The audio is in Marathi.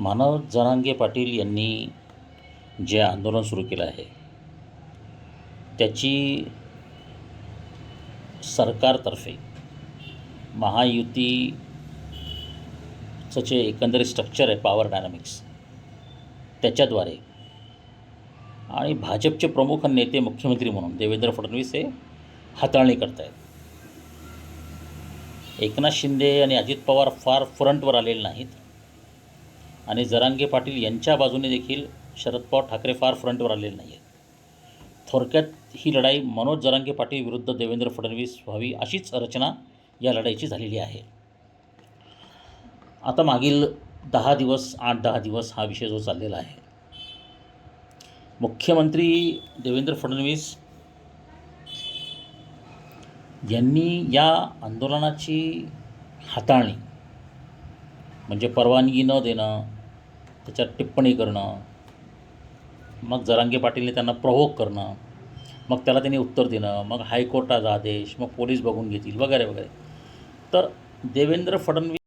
मानव जरांगे पाटील यांनी जे आंदोलन सुरू केलं आहे त्याची सरकारतर्फे महायुतीचं जे एकंदरीत स्ट्रक्चर आहे पॉवर डायनामिक्स त्याच्याद्वारे आणि भाजपचे प्रमुख नेते मुख्यमंत्री म्हणून देवेंद्र फडणवीस हे हाताळणी करत आहेत एकनाथ शिंदे आणि अजित पवार फार फ्रंटवर आलेले नाहीत. आणि जरांगे पाटील यांच्या बाजूने देखील शरद पवार ठाकरे फार फ्रंटवर आलेले नाही आहेत थोडक्यात ही लढाई मनोज जरांगे पाटील विरुद्ध देवेंद्र फडणवीस व्हावी अशीच रचना या लढाईची झालेली आहे. आता मागील दहा दिवस आठ दहा दिवस हा विषय जो चाललेला आहे. मुख्यमंत्री देवेंद्र फडणवीस यांनी या आंदोलनाची हाताळणी म्हणजे परवानगी न देणं त्याच्यात टिप्पणी करणं मग जरांगे पाटीलने त्यांना प्रवोक करणं मग त्याला त्यांनी उत्तर देणं मग हायकोर्टाचा आदेश मग पोलीस बघून घेतील वगैरे वगैरे. तर देवेंद्र फडणवीस